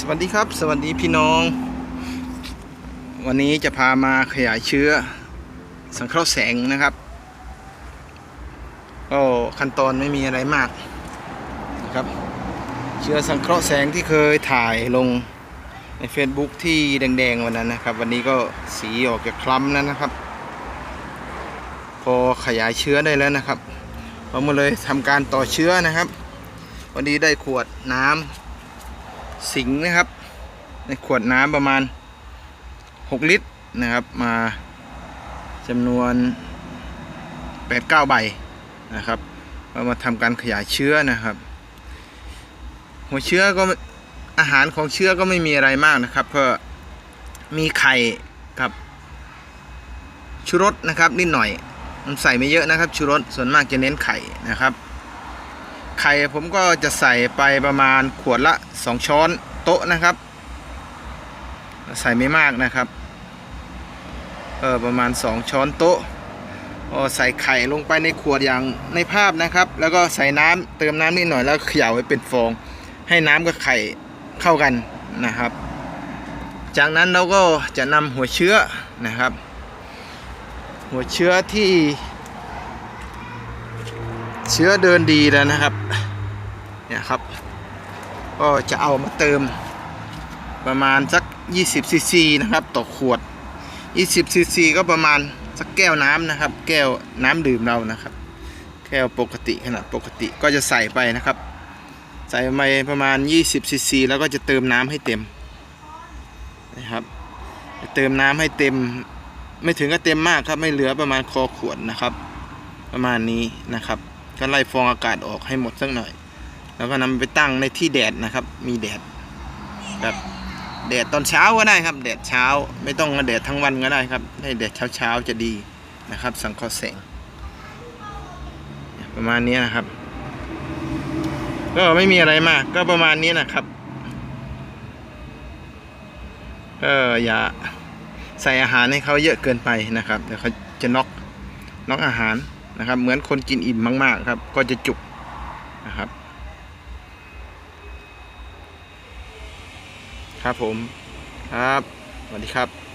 สวัสดีครับ สวัสดีพี่น้อง วันนี้จะพามาขยายเชื้อ สังเคราะห์แสงนะครับก็ขั้นตอนไม่มีอะไรมากนะครับ เชื้อสังเคราะห์แสงที่เคยถ่ายลงใน Facebook ที่แดง ๆ วันนั้นนะครับ วันนี้ก็สีออกจากคล้ำแล้วนะครับ พอขยายเชื้อได้แล้วนะครับเรามาเลยทำการต่อเชื้อนะครับ วันนี้ได้ขวดน้ำ สิงนะครับ ในขวดน้ำประมาณ 6 ลิตรนะครับ มาจำนวน 8-9 ใบนะครับเรามาทำการขยายเชื้อนะครับ หัวเชื้อก็อาหารของเชื้อก็ไม่มีอะไรมากนะครับก็มีไข่ครับชูรสนะครับนิดหน่อยมันใส่ไม่เยอะนะครับชูรสส่วนมากจะเน้นไข่นะครับ ไข่ผมก็จะใส่ไปประมาณขวดละ 2 ช้อนโต๊ะนะครับ ใส่ไม่มากนะครับเออประมาณ 2 ช้อนโต๊ะก็ใส่ไข่ลงไปในขวดอย่างในภาพนะครับ แล้วก็ใส่น้ำเติมน้ำนิดหน่อยแล้วเขย่าให้เป็นฟอง ให้น้ำกับไข่เข้ากันนะครับ จากนั้นเราก็จะนำหัวเชื้อนะครับ หัวเชื้อที่ เชื้อเดินดีแล้วนะครับ เนี่ยครับ ก็จะเอามาเติมประมาณสัก 20ซีซีนะครับต่อขวด 20ซีซีก็ประมาณสักแก้วน้ำนะครับ แก้วน้ำดื่มเรานะครับ แก้วปกติขนาดปกติก็จะใส่ไปนะครับ ใส่ไปประมาณ 20ซีซีแล้วก็จะเติมน้ำให้เต็มนะครับเติมน้ำให้เต็ม ไม่ถึงก็เต็มมากครับ ไม่เหลือประมาณคอขวดนะครับ ประมาณนี้นะครับ ก็ไล่ฟองอากาศออกให้หมดสักหน่อย แล้วก็นำไปตั้งในที่แดดนะครับ มีแดดแบบแดดตอนเช้าก็ได้ครับ แดดเช้าไม่ต้องแดดทั้งวันก็ได้ครับ ให้แดดเช้าเช้าๆจะดีนะครับ สังเคราะห์แสง ประมาณนี้นะครับ ก็ไม่มีอะไรมาก ก็ประมาณนี้นะครับก็อย่าใส่อาหารให้เขาเยอะเกินไปนะครับเดี๋ยวเขาจะน็อกน็อกอาหาร นะครับ เหมือนคนกินอิ่มมาก ๆ ครับ ก็จะจุกนะครับ ครับผม ครับสวัสดีครับ